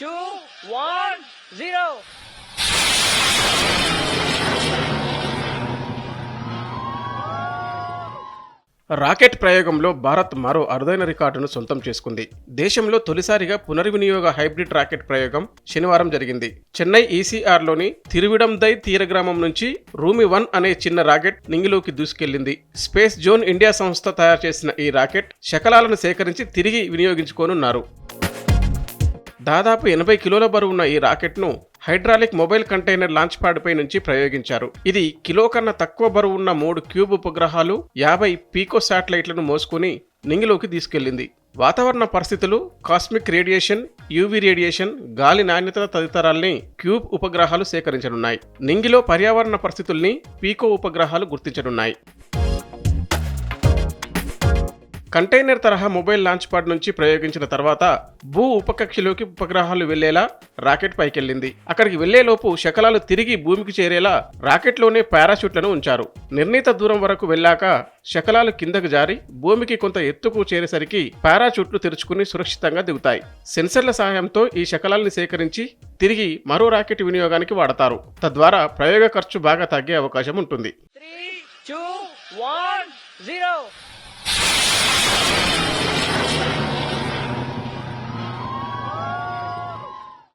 Two one zero rocket ప్రయోగంలో భారత్ మరో అరుదైన రికార్డును సొంతం చేసుకుంది. దేశంలో తొలిసారిగా పునర్వినియోగ హైబ్రిడ్ రాకెట్ ప్రయోగం శనివారం జరిగింది. చెన్నై ఈసీఆర్లోని తిరువిడందై తీరగ్రామం నుంచి రూమి వన్ అనే చిన్న రాకెట్ నింగిలోకి దూసుకెళ్ళింది స్పేస్ జోన్ ఇండియా సంస్థ తయారు చేసిన ఈ రాకెట్ శకలాలను సేకరించి తిరిగి వినియోగించుకోనున్నారు. దాదాపు ఎనభై కిలోల బరువున్న ఈ రాకెట్ను హైడ్రాలిక్ మొబైల్ కంటైనర్ లాంచ్ ప్యాడ్పై నుంచి ప్రయోగించారు. ఇది కిలో కన్నా తక్కువ బరువు ఉన్న మూడు క్యూబ్ ఉపగ్రహాలు యాభై పీకో శాటిలైట్లను మోసుకుని నింగిలోకి తీసుకెళ్ళింది వాతావరణ పరిస్థితులు కాస్మిక్ రేడియేషన్ యూవీ రేడియేషన్ గాలి నాణ్యత తదితరాల్ని క్యూబ్ ఉపగ్రహాలు సేకరించనున్నాయి. నింగిలో పర్యావరణ పరిస్థితుల్ని పీకో ఉపగ్రహాలు గుర్తించనున్నాయి. కంటైనర్ తరహా మొబైల్ లాంచ్ ప్యాడ్ నుంచి ప్రయోగించిన తర్వాత భూ ఉపకక్షలోకి ఉపగ్రహాలు వెళ్ళేలా రాకెట్ పైకెళ్ళింది. అక్కడికి వెళ్ళేలోపు శకలాలు తిరిగి భూమికి చేరేలా రాకెట్లోనే పారాషూట్లను ఉంచారు. నిర్ణీత దూరం వరకు వెళ్ళాక శకలాలు కిందకు జారి భూమికి కొంత ఎత్తుకు చేరేసరికి పారాచూట్లు తెరుచుకుని సురక్షితంగా దిగుతాయి. సెన్సర్ల సహాయంతో ఈ శకలాల్ని సేకరించి తిరిగి మరో రాకెట్ వినియోగానికి వాడతారు. తద్వారా ప్రయోగ ఖర్చు బాగా తగ్గే అవకాశం ఉంటుంది.